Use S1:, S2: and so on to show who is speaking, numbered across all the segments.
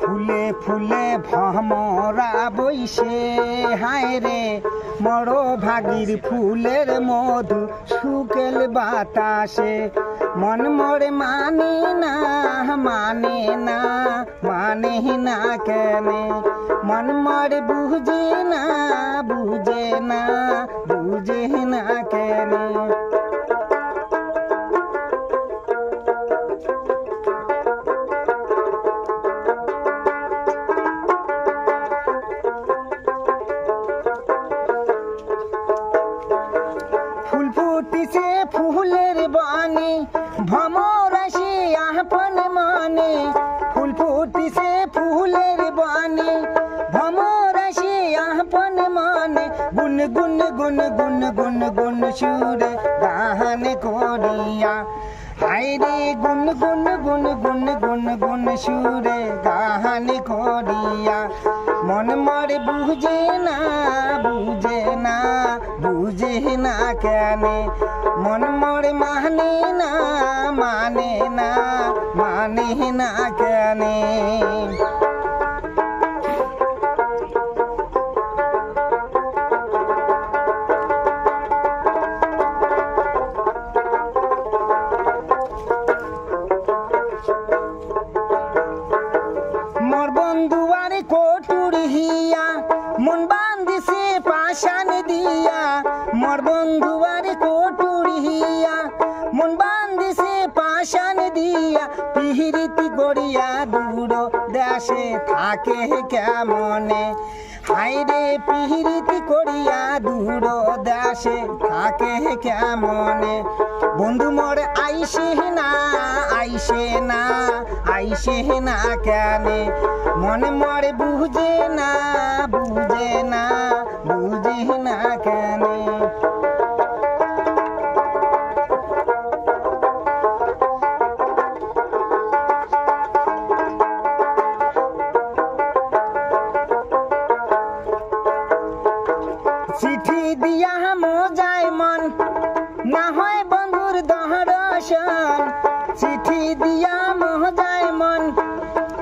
S1: ফুলে ফুলে ভমরা বইসে হায় রে মরো ভাগির ফুলের মধু শুকেল বাতাসে। মন মরে মানে না মানে না মানে না কেনে। মন মরে বুঝে না বুঝে না, বুঝে ফুলের বানে ভমরাশি আপন মানে। ফুল ফুটিছে ফুলের বানে ভমরাশি আপন মানে। গুন গুন গুন গুন গুন গুন সুরে গান করিয়া হাইরে গুন গুন গুন গুন গুন গুন সুরে গান করিয়া। মন মারে বুঝে না বুঝে না বুঝে না কেন। মন মরে মানে না মানে না মানে না কেন। মোর বন্ধু আরে কোটুর হিয়া, মন বান্দিছে পাশান দিয়া। পিহিরিতি গড়িয়া দূর দেশে থাকে কেমনে? হাইরে পিহিরিতি করিয়া দূর দেশে থাকে কেমনে? বন্ধু মোর আইসে না আইসে না আইসে না কেনে? মনে মরে বুঝে না দিয়া মজায় মন। না হয় বন্ধুর চিঠি দিয়া মজায় মন।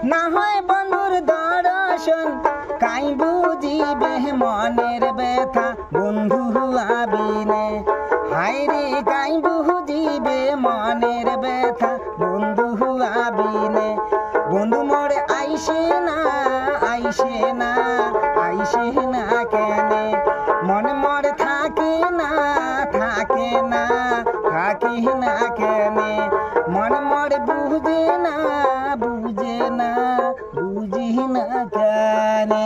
S1: না হয় বন্ধুর দর্শন কাই বুঝিবে মনের আবিনে। হাইরে কাই বুঝিবে মনের ব্যথা? বন্ধু আবিনে। বন্ধু মোরে না, আইসে না আইসে না কেনে? থাকে না কেনে মন মরে বুঝে না বুঝে না বুঝি না কেনে